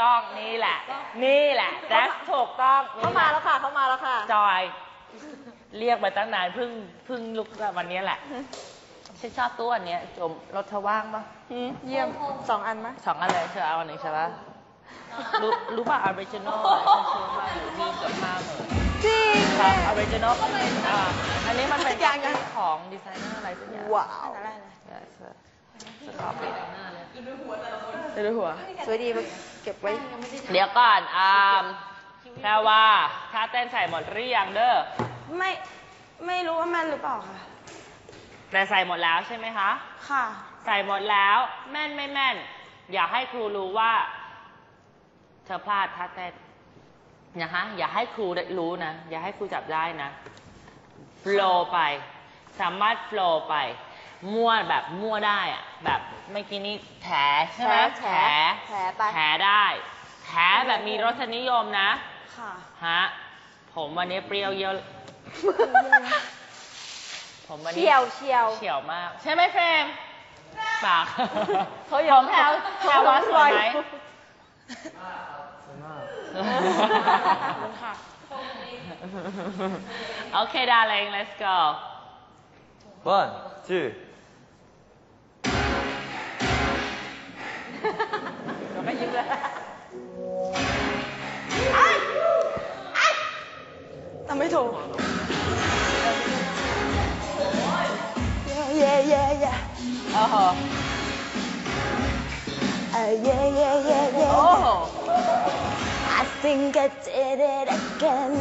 ต้องนี่แหละ นี่แหละแจ็คถูกต้องเข้ามาแล้วค่ะ เข้ามาแล้วค่ะ จอย เรียกมาตั้งนานเพิ่งเพิ่งลุกแบบวันนี้แหละฉันชอบตัวอันเนี้ยจมรถเธอว่างปะหืมเยี่ยมสองอันไหมสองอันเลยเธอเอาอันหนึ่งใช่ปะรู้รู้ป่ะออริจินอลฉันซื้อมาอยู่ที่เกือบห้าหมื่นจริงครับออริจินอลอ่าอันนี้มันเป็นยังไงของดีไซเนอร์อะไรสักอย่างว้าว Yes, sir. สต็อปปิดเดี๋ยวดูหัวสวยดีมาเก็บไว้ เดี๋ยวก่อนอามแค่ว่าถ้าเต้นใส่หมดหรือยังเด้อ ไม่ ไม่รู้ว่าแม่นหรือเปล่าค่ะ แต่ใส่หมดแล้วใช่ไหมคะ ค่ะ ใส่หมดแล้ว แม่นไม่แม่น อย่าให้ครูรู้ว่า เธอพลาดท่าเต้นนะฮะอย่าให้ครูได้รู้นะ อย่าให้ครูจับได้นะโฟลไป สามารถโฟลไป มั่วแบบมั่วได้อะ แบบเมื่อกี้นี้แถใช่ไหมแถแถไป แถได้แถแบบมีรสนิยมนะ ค่ะ ฮะ ผมวันนี้เปรี้ยวเยอะ ผมวันนี้เฉียวเฉียว เฉียวมาก ใช่ไหมเฟรมปากเขาอยากผมแถวแถวว่าสวยไหมค่ะโอเค darling let's go One, two. ทำไม่ถูก Yeah, yeah, yeah. โอ้โห Uh, yeah, yeah, yeah, yeah. โอ้โห I think I did it again.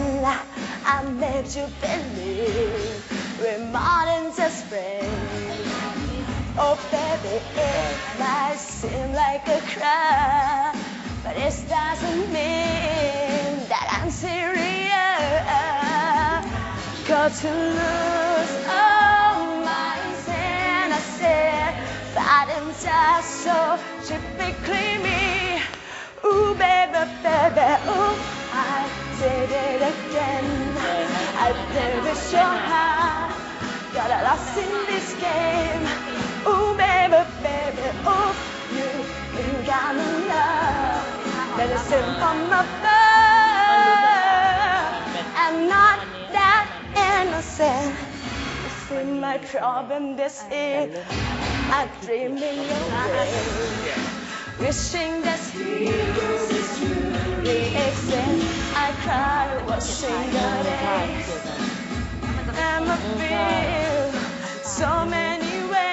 I made you believe we're more than just friends. Oh, baby, it might seem like a crime, but it doesn't mean that I'm serious. Got to lose all my innocence, but I'm just so typically me. Ooh, baby, baby, ooh, I did it again. I did it so hard, got lost in this game. Is in from above. I'm not that innocent. You see my problem, this is I'm dreaming away. Wishing that dreams truly exist. I cry watching the days. And I feel so many ways.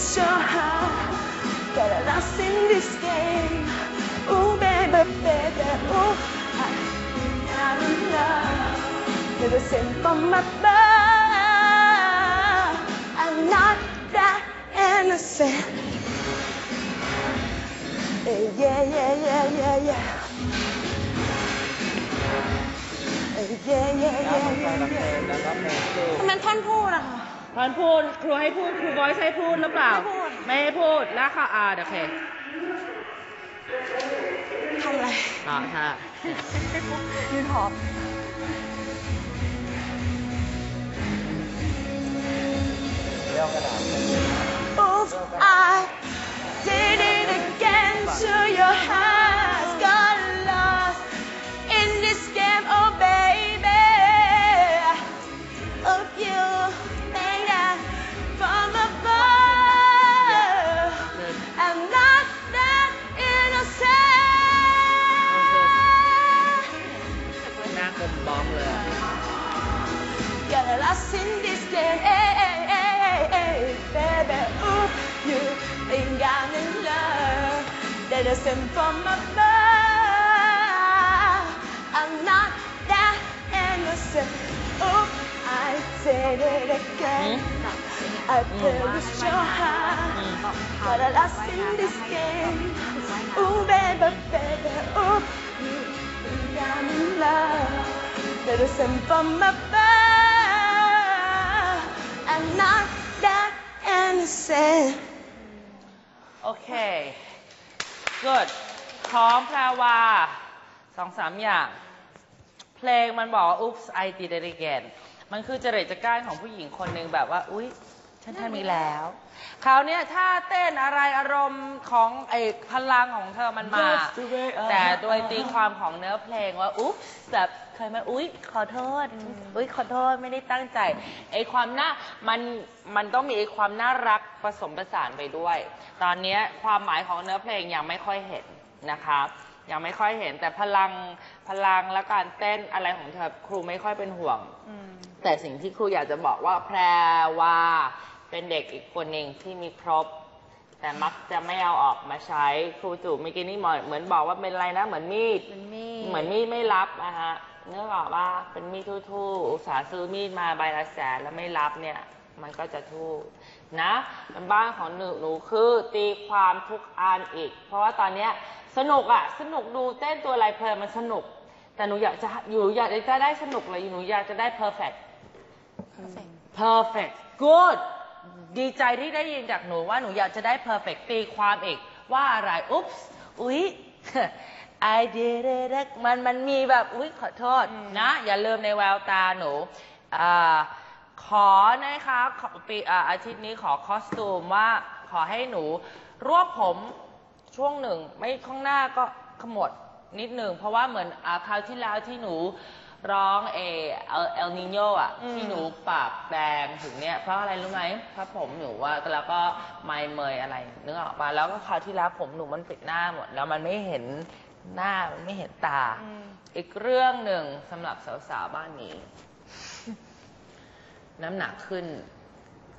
so hard. Got lost in this game. Ooh, baby, baby, ooh, I'm in love. With a sin from above. I'm not that innocent. Yeah, yeah, yeah, yeah, yeah, yeah. Yeah, yeah, yeah, yeah, yeah. ทำไมท่อนพูดอะคะ พอนพูดครูให้พูดครูบอยให้พูดหรือเปล่า ไม่พูด ไม่ให้พูดแล้วค่ะอ่าโอเคทำอะไรต่อค่ะยืนหอบ Oops, I did it again to your hands. Innocent. หน้ากลมบ้องเลย Got lost in this game, hey, hey, hey, hey, hey, baby. Ooh, you ain't got no love that is sent from above. I'm not that innocent. Ooh, I did it again. I feel it so hard. Got lost in this game. Ooh, baby, baby. Ooh, you ain't got no love that is sent from above. I'm not that innocent. Okay. good พร้อมแปลว่าสองสามอย่าง เพลงมันบอกว่า oops I did it again มันคือจริตจักร้านของผู้หญิงคนหนึ่งแบบว่า อุ๊ย ฉันทำอีกแล้วคราวเนี้ยถ้าเต้นอะไรอารมณ์ของไอ้พลังของเธอมันมา Just the way I แต่โดยตีความของเนื้อเพลงว่าอุ๊บแบบเคยไหมาอุ๊ยขอโทษอุ๊ยขอโทษไม่ได้ตั้งใจไอ้ความน่ามันมันต้องมีไอ้ความน่ารักผสมผสานไปด้วย ตอนเนี้ยความหมายของเนื้อเพลงยังไม่ค่อยเห็นนะครับ ยังไม่ค่อยเห็น แต่พลังพลังและการเต้นอะไรของเธอครูไม่ค่อยเป็นห่วง แต่สิ่งที่ครูอยากจะบอกว่าแพรว่าเป็นเด็กอีกคนหนึ่งที่มีครบ แต่มักจะไม่เอาออกมาใช้ครูจู่เมื่อกี้นี่เหมือนเหมือนบอกว่าเป็นอะไรนะเหมือนมีดมันมีเหมือนมีดไม่รับนะฮะเนื่องจากว่าเป็นมีดทู่ๆอุตส่าห์ซื้อมีดมาใบละแสนแล้วไม่รับเนี่ย มันก็จะทู่นะเป็นบ้านของหนูหนูคือตีความทุกอันอีก เพราะว่าตอนเนี้ยสนุกอะสนุกดูเต้นตัวอะไรเพลินมันสนุก แต่หนูอยากจะอยู่อยากจะได้สนุกเลยหนูอยากจะได้ perfect perfect good ดีใจที่ได้ยินจากหนูว่าหนูอยากจะได้ perfect ตีความอีก ว่าอะไรอุ๊บอุ๊ย I did it ag- มันมันมีแบบ อุ๊ย ขอโทษ นะ อย่าลืมในแววตาหนูอา ขอนะคะขอปีอ่าอาทิตย์นี้ขอคอสตูมว่าขอให้หนู รวบผมช่วงหนึ่ง ไม่ข้างหน้าก็ขมวดนิดหนึ่ง เพราะว่าเหมือนอาคราวที่แล้วที่หนูร้องเอเอเอลนิโยอะ ที่หนูปากแดงถึงเนี่ยเพราะอะไรรู้ไหมเพราะผมหนูว่าแล้วก็ไม่เมยอะไรนึกออกปะแล้วก็คราวที่แล้วผมหนูมันปิดหน้าหมด แล้วมันไม่เห็นหน้ามันไม่เห็นตา อีกเรื่องหนึ่งสำหรับสาวๆบ้านนี้ น้ำหนักขึ้น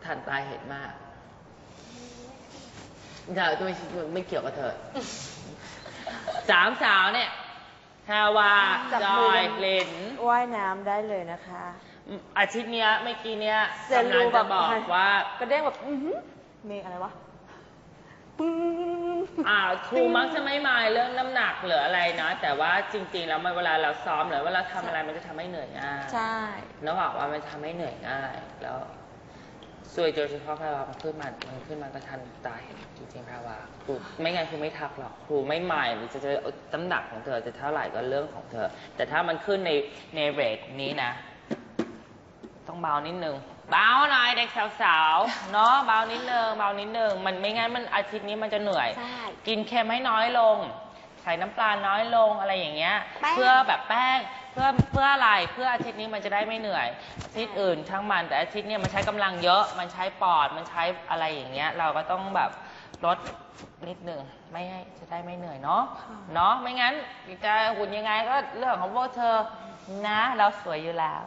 ทันตาเห็นมากเธอไม่ไม่เกี่ยวกับเธอสามสาวเนี่ยฮาวาจับจมือ อยเลนว่ายน้ำได้เลยนะคะ อาทิตย์เนี้ยเมื่อกี้เนี้ยเซลลูกำลังจะบอกแบบว่า กระเด้งแบบ อื้อหือมีอะไรวะ ปึ้ง อ่าครูมักจะไม่มายเรื่องน้ำหนักหรืออะไรนะ แต่ว่าจริงๆแล้วมันเวลาเราซ้อมหรือเวลาทำอะไรมันจะทำให้เหนื่อยง่ายใช่นึกออกว่ามันทำให้เหนื่อยง่าย แล้วซวยโดยเฉพาะแพรวามันขึ้นมามันขึ้นมาก็ทันตาเห็นจริงๆแพรวาครูไม่งั้นครูไม่ทักหรอกครูไม่หมายหรือจะจะน้ำหนักของเธอจะเท่าไหร่ก็เรื่องของเธอ แต่ถ้ามันขึ้นในในเรทนี้นะ ต้องเบานิดนึง เบาหน่อยเด็กสาวๆ เนาะเบานิดนึงเบานิดนึง มันไม่งั้นมันอาทิตย์นี้มันจะเหนื่อย ใช่ กินเค็มให้น้อยลง ใส่น้ำปลาน้อยลงอะไรอย่างเงี้ย แป้ง เพื่อแบบแป้ง เพื่อเพื่ออะไร เพื่ออาทิตย์นี้มันจะได้ไม่เหนื่อย อาทิตย์อื่นช่างมัน แต่อาทิตย์เนี้ยมันใช้กำลังเยอะ มันใช้ปอด มันใช้อะไรอย่างเงี้ย เราก็ต้องแบบลดนิดหนึ่งไม่ให้จะได้ไม่เหนื่อยเนาะ เนาะ ไม่งั้นจะหุ่นยังไงก็เรื่องของพวกเธอนะ เราสวยอยู่แล้ว